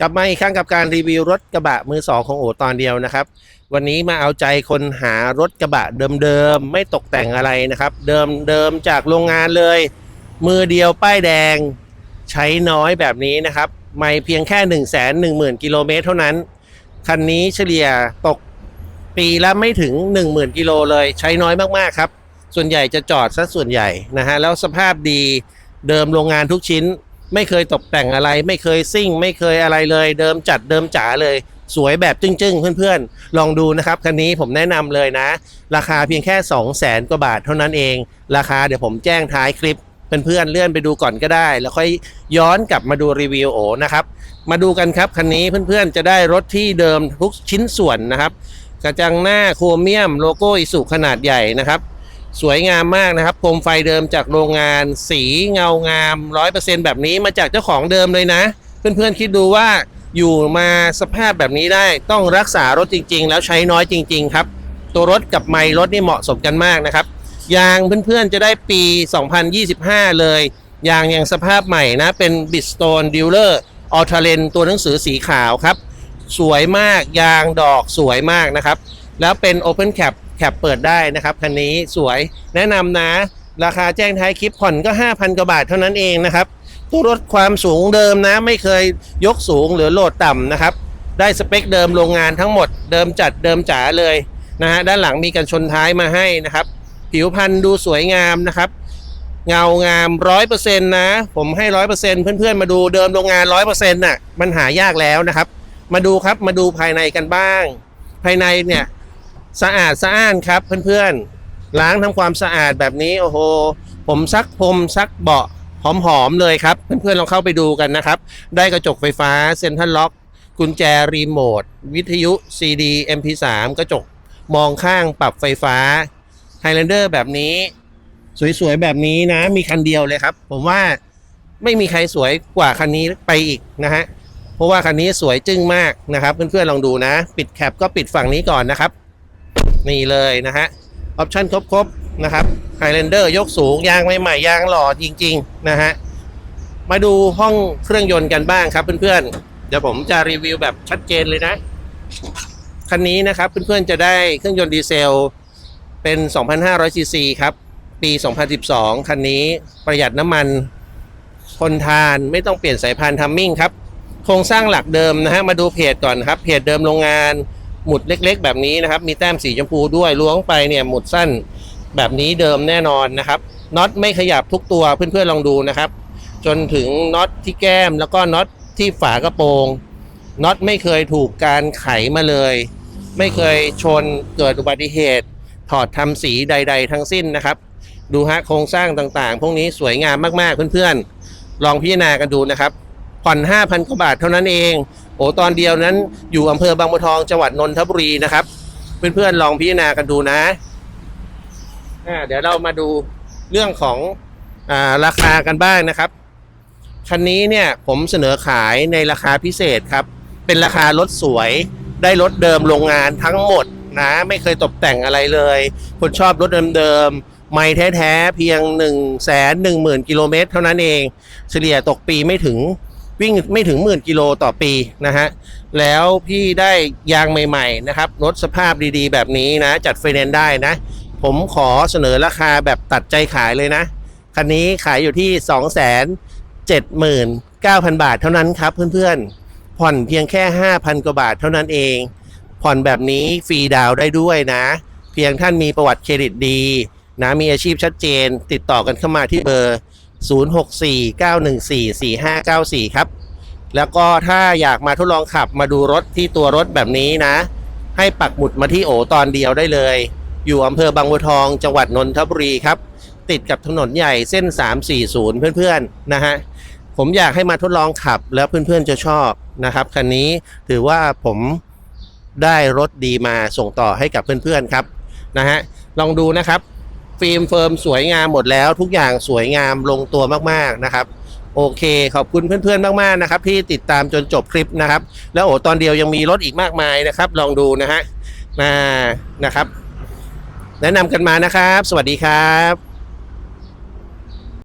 กลับมาอีกครั้งกับการรีวิวรถกระบะมือสองของโอตอนเดียวนะครับ วันนี้มาเอาใจคนหารถกระบะเดิมๆไม่ตกแต่งอะไรนะครับ เดิมเดิมจากโรงงานเลย มือเดียวป้ายแดง ใช้น้อยแบบนี้นะครับ ไม่เพียงแค่ 1 1 0 0 0 0 กิโลเมตรเท่านั้น คันนี้เฉลี่ยตกปีละไม่ถึง 10,000 กิโลเลย ใช้น้อยมากๆครับ ส่วนใหญ่จะจอดซะส่วนใหญ่นะฮะแล้วสภาพดีเดิมโรงงานทุกชิ้น ไม่เคยตกแต่งอะไร ไม่เคยซิ่ง ไม่เคยอะไรเลย เดิมจัดเดิมจ๋าเลย สวยแบบจึ้งๆ เพื่อนๆ ลองดูนะครับ คันนี้ผมแนะนำเลยนะ ราคาเพียงแค่ 2 0 0แสนกว่าบาทเท่านั้นเอง ราคาเดี๋ยวผมแจ้งท้ายคลิปเพื่อนๆเลื่อนไปดูก่อนก็ได้ แล้วค่อยย้อนกลับมาดูรีวิวโอนะครับ มาดูกันครับคันนี้เพื่อนๆจะได้รถที่เดิมทุกชิ้นส่วนนะครับ กระจังหน้าโครเมียมโลโก้อิสุขนาดใหญ่นะครับ สวยงามมากนะครับโคมไฟเดิมจากโรงงาน สีเงางาม100%แบบนี้มาจากเจ้าของเดิมเลยนะ เพื่อนๆคิดดูว่าอยู่มาสภาพแบบนี้ได้ต้องรักษารถจริง ๆ แล้วใช้น้อยจริง ๆ ครับ ตัวรถกับไมล์รถนี่เหมาะสมกันมากนะครับยางเพื่อนๆจะได้ปี 2025 เลยยางยังสภาพใหม่นะ เป็น Bridgestone Dealer a l t a l e n ตัวหนังสือสีขาวครับ สวยมากยางดอกสวยมากนะครับ แล้วเป็น Open Cap แคปเปิดได้นะครับคันนี้สวยแนะนำนะ ราคาแจ้งท้ายคลิปผ่อนก็ 5,000กว่าบาทเท่านั้นเองนะครับตัวรถความสูงเดิมนะ ไม่เคยยกสูงหรือโหลดต่ำนะครับ ได้สเปคเดิมโรงงานทั้งหมดเดิมจัดเดิมจ๋าเลยนะฮะด้านหลังมีกันชนท้ายมาให้นะครับ ผิวพันธุ์ดูสวยงามนะครับเงางามร้อยเปอร์เซ็นต์นะ ผมให้ร้อยเปอร์เซ็นต์เพื่อนๆ มาดูเดิมโรงงานร้อยเปอร์เซ็นต์น่ะมันหายากแล้วนะครับ มาดูครับมาดูภายในกันบ้าง ภายในเนี่ย สะอาดสะอ้านครับเพื่อนๆ ล้างทำความสะอาดแบบนี้โอ้โห ผมซักพรมซักเบาะหอมๆเลยครับ เพื่อนๆลองเข้าไปดูกันนะครับ ได้กระจกไฟฟ้าเซ็นทรัลล็อก กุญแจรีโมท วิทยุ CD MP3 กระจกมองข้างปรับไฟฟ้า Highlander แบบนี้ สวยๆ แบบนี้นะ มีคันเดียวเลยครับ ผมว่าไม่มีใครสวยกว่าคันนี้ไปอีกนะฮะ เพราะว่าคันนี้สวยจึ้งมากนะครับ เพื่อนๆลองดูนะ ปิดแคปก็ปิดฝั่งนี้ก่อนนะครับ นี่เลยนะฮะออปชั่นครบๆนะครับ Highlander ยกสูง ยางใหม่ๆยางหล่อจริง ๆ นะฮะ มาดูห้องเครื่องยนต์กันบ้างครับเพื่อนๆ เดี๋ยวผมจะรีวิวแบบชัดเจนเลยนะ คันนี้นะครับเพื่อนๆจะได้เครื่องยนต์ดีเซลเป็น 2,500 ซีซีครับ ปี 2012 คันนี้ประหยัดน้ำมันทนทานไม่ต้องเปลี่ยนสายพานทัมมิ่งครับ โครงสร้างหลักเดิมนะฮะ มาดูเพจก่อนครับ เพจเดิมโรงงาน หมุดเล็กๆ แบบนี้นะครับ มีแต้มสีชมพูด้วยล้วงไปเนี่ยหมุดสั้นแบบนี้เดิมแน่นอนนะครับน็อตไม่ขยับทุกตัวเพื่อนๆลองดูนะครับ จนถึงน็อตที่แก้มแล้วก็น็อตที่ฝากระโปรงน็อตไม่เคยถูกการไขมาเลย ไม่เคยชนเกิดอุบัติเหตุ ถอดทำสีใด ๆ ทั้งสิ้นนะครับ ดูฮะโครงสร้างต่างๆ พวกนี้สวยงามมากๆเพื่อนๆ ลองพิจารณากันดูนะครับ ผ่อน5,000กว่าบาทเท่านั้นเอง โอ้ตอนเดียวนั้นอยู่อำเภอบางบัวทองจังหวัดนนทบุรีนะครับ เพื่อนๆลองพิจารณากันดูนะอ่าเดี๋ยวเรามาดูเรื่องของอ่าราคากันบ้างนะครับคันนี้เนี่ยผมเสนอขายในราคาพิเศษครับ เป็นราคารถสวยได้รถเดิมโรงงานทั้งหมดนะไม่เคยตกแต่งอะไรเลย คนชอบรถเดิมๆไม่แท้ๆเพียง1นึ่งแสนหนึ่งหมื่นกิโลเมตรเท่านั้นเอง เฉลี่ยตกปีไม่ถึง วิ่งไม่ถึงหมื่นกิโลต่อปีนะฮะแล้วพี่ได้ยางใหม่ๆนะครับรถสภาพดีๆ แบบนี้นะจัดไฟแนนซ์ได้นะ ผมขอเสนอราคาแบบตัดใจขายเลยนะ คันนี้ขายอยู่ที่ 2 7 9 0 0 0 บาทเท่านั้นครับเพื่อนๆ ผ่อนเพียงแค่ 5,000 กว่าบาทเท่านั้นเอง ผ่อนแบบนี้ฟรีดาวได้ด้วยนะ เพียงท่านมีประวัติเครดิตดีนะมีอาชีพชัดเจน ติดต่อกันเข้ามาที่เบอร์ 0649144594 ครับ แล้วก็ถ้าอยากมาทดลองขับมาดูรถที่ตัวรถแบบนี้นะ ให้ปักหมุดมาที่โอตอนเดียวได้เลย อยู่อำเภอบางบัวทองจังหวัดนนทบุรีครับ ติดกับถนนใหญ่เส้น 340 เพื่อนๆนะฮะผมอยากให้มาทดลองขับแล้วเพื่อนๆจะชอบนะครับคันนี้ถือว่าผมได้รถดีมาส่งต่อให้กับเพื่อนๆครับนะฮะลองดูนะครับ ฟิล์มเฟิร์มสวยงามหมดแล้ว ทุกอย่างสวยงามลงตัวมากๆนะครับ โอเค ขอบคุณเพื่อนๆมากๆนะครับ ที่ติดตามจนจบคลิปนะครับ แล้วโอ้ตอนเดียวยังมีรถอีกมากมายนะครับ ลองดูนะฮะมานะครับ แนะนำกันมานะครับ สวัสดีครับ